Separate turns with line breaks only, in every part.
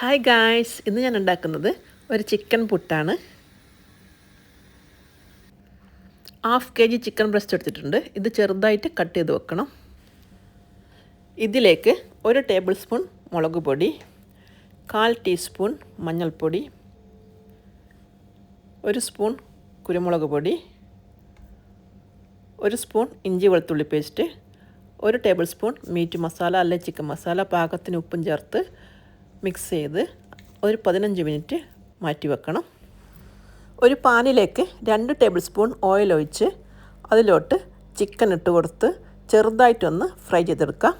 Hi guys ഇന്ന് ഞാൻ ഉണ്ടാക്കുന്നത് ഒരു ചിക്കൻ പുട്ടാണ്. Half K G chicken breast എടുത്തിട്ടുണ്ട്. ഇത് ചെറുതായിട്ട് കട്ട് ചെയ്ത് വെക്കണം. ഇതിലേക്ക് ഒരു ടേബിൾ സ്പൂൺ മുളക് പൊടി കാൽ ടീസ്പൂൺ മഞ്ഞൾപ്പൊടി ഒരു സ്പൂൺ കുരുമുളക് പൊടി ഒരു സ്പൂൺ ഇഞ്ചി വെളുത്തുള്ളി പേസ്റ്റ് ഒരു ടേബിൾ സ്പൂൺ മീറ്റ് മസാല അല്ലെങ്കിൽ ചിക്കൻ മസാല പാകത്തിന് ഉപ്പും ചേർത്ത് മിക്സ് ചെയ്ത് ഒരു പതിനഞ്ച് മിനിറ്റ് മാറ്റി വെക്കണം ഒരു പാനിലേക്ക് രണ്ട് ടേബിൾ സ്പൂൺ ഓയിൽ ഒഴിച്ച് അതിലോട്ട് ചിക്കൻ ഇട്ട് കൊടുത്ത് ചെറുതായിട്ടൊന്ന് ഫ്രൈ ചെയ്തെടുക്കാം.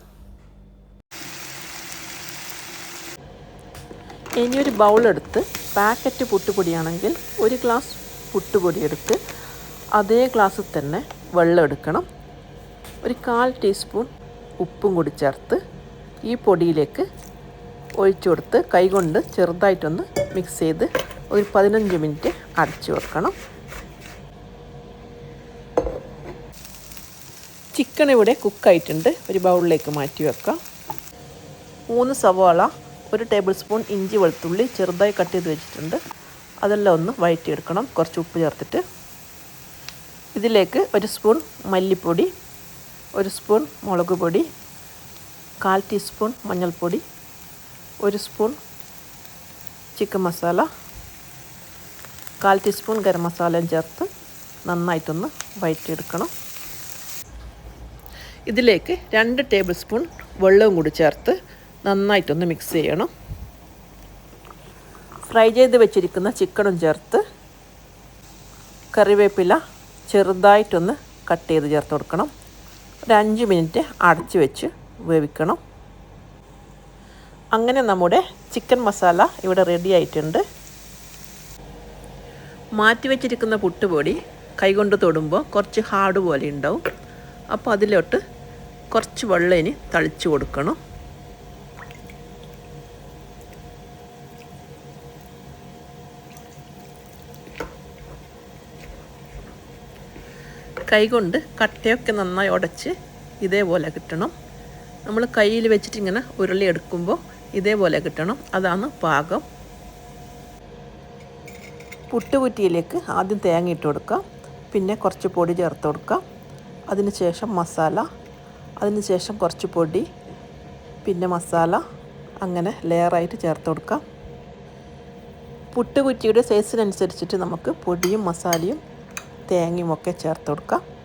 ഇനിയൊരു ബൗളെടുത്ത് പാക്കറ്റ് പുട്ടുപൊടിയാണെങ്കിൽ ഒരു ഗ്ലാസ് പുട്ടുപൊടി എടുത്ത് അതേ ഗ്ലാസ്സിൽ തന്നെ വെള്ളം എടുക്കണം. ഒരു കാൽ ടീസ്പൂൺ ഉപ്പും കൂടി ചേർത്ത് ഈ പൊടിയിലേക്ക് ഒഴിച്ചു കൊടുത്ത് കൈകൊണ്ട് ചെറുതായിട്ടൊന്ന് മിക്സ് ചെയ്ത് ഒരു പതിനഞ്ച് മിനിറ്റ് അടച്ചു വെക്കണം. ചിക്കൻ ഇവിടെ കുക്കായിട്ടുണ്ട് ഒരു ബൗളിലേക്ക് മാറ്റി വെക്കാം. മൂന്ന് സവാള ഒരു ടേബിൾ സ്പൂൺ ഇഞ്ചി വെളുത്തുള്ളി ചെറുതായി കട്ട് ചെയ്ത് വെച്ചിട്ടുണ്ട്. അതെല്ലാം ഒന്ന് വഴറ്റിയെടുക്കണം. കുറച്ച് ഉപ്പ് ചേർത്തിട്ട്. ഇതിലേക്ക് ഒരു സ്പൂൺ മല്ലിപ്പൊടി ഒരു സ്പൂൺ മുളക് പൊടി കാൽ ടീസ്പൂൺ മഞ്ഞൾപ്പൊടി ഒരു സ്പൂൺ ചിക്കൻ മസാല കാൽ ടീസ്പൂൺ ഗരം മസാലയും ചേർത്ത് നന്നായിട്ടൊന്ന് വയറ്റിയെടുക്കണം. ഇതിലേക്ക് രണ്ട് ടേബിൾ സ്പൂൺ വെള്ളവും കൂടി ചേർത്ത് നന്നായിട്ടൊന്ന് മിക്സ് ചെയ്യണം. ഫ്രൈ ചെയ്ത് വെച്ചിരിക്കുന്ന ചിക്കനും ചേർത്ത് കറിവേപ്പില ചെറുതായിട്ടൊന്ന് കട്ട് ചെയ്ത് ചേർത്ത് കൊടുക്കണം. ഒരു അഞ്ച് മിനിറ്റ് അടച്ച് വെച്ച് വേവിക്കണം. അങ്ങനെ നമ്മുടെ ചിക്കൻ മസാല ഇവിടെ റെഡി ആയിട്ടുണ്ട്. മാറ്റി വെച്ചിരിക്കുന്ന പുട്ടുപൊടി കൈകൊണ്ട് തൊടുമ്പോൾ കുറച്ച് ഹാർഡ് പോലെ ഉണ്ടാവും. അപ്പോൾ അതിലോട്ട് കുറച്ച് വെള്ളം ഇനി തളിച്ച് കൊടുക്കണം. കൈകൊണ്ട് കട്ടയൊക്കെ നന്നായി ഉടച്ച് ഇതേപോലെ കിട്ടണം. നമ്മൾ കയ്യിൽ വെച്ചിട്ട് ഇങ്ങനെ ഉരുളി എടുക്കുമ്പോൾ ഇതേപോലെ കിട്ടണം. അതാണ് പാകം. പുട്ടുകുറ്റിയിലേക്ക് ആദ്യം തേങ്ങ ഇട്ട് കൊടുക്കാം. പിന്നെ കുറച്ച് പൊടി ചേർത്ത് കൊടുക്കാം. അതിന് ശേഷം മസാല. അതിന് ശേഷം കുറച്ച് പൊടി. പിന്നെ മസാല. അങ്ങനെ ലെയറായിട്ട് ചേർത്ത് കൊടുക്കാം. പുട്ടുകുറ്റിയുടെ സൈസിനനുസരിച്ചിട്ട് നമുക്ക് പൊടിയും മസാലയും തേങ്ങയും ഒക്കെ ചേർത്ത് കൊടുക്കാം.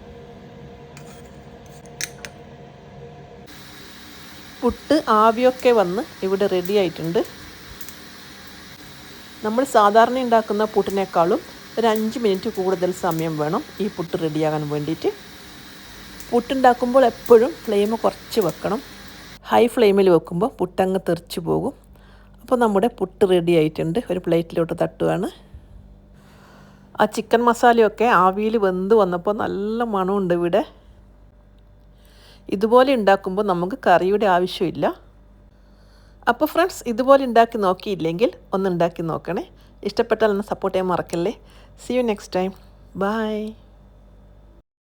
പുട്ട് ആവിയൊക്കെ വന്ന് ഇവിടെ റെഡി ആയിട്ടുണ്ട്. നമ്മൾ സാധാരണ ഉണ്ടാക്കുന്ന പുട്ടിനേക്കാളും ഒരു അഞ്ച് മിനിറ്റ് കൂടുതൽ സമയം വേണം ഈ പുട്ട് റെഡിയാകാൻ വേണ്ടിയിട്ട്. പുട്ടുണ്ടാക്കുമ്പോൾ എപ്പോഴും ഫ്ലെയിം കുറച്ച് വെക്കണം. ഹൈ ഫ്ലെയിമിൽ വെക്കുമ്പോൾ പുട്ടങ്ങ് തെറിച്ച് പോകും. അപ്പോൾ നമ്മുടെ പുട്ട് റെഡി ആയിട്ടുണ്ട്. ഒരു പ്ലേറ്റിലോട്ട് തട്ടുകയാണ് ആ ചിക്കൻ മസാലയൊക്കെ ആവിയിൽ വെന്ത് വന്നപ്പോൾ നല്ല മണമുണ്ട് ഇവിടെ. ഇതുപോലെ ഉണ്ടാക്കുമ്പോൾ നമുക്ക് കറിയുടെ ആവശ്യമില്ല. അപ്പോൾ ഫ്രണ്ട്സ് ഇതുപോലെ ഉണ്ടാക്കി നോക്കിയില്ലെങ്കിൽ ഒന്ന് ഉണ്ടാക്കി നോക്കണേ. ഇഷ്ടപ്പെട്ടാൽ ഒന്ന് സപ്പോർട്ട് ചെയ്യാൻ മറക്കല്ലേ. See you next time bye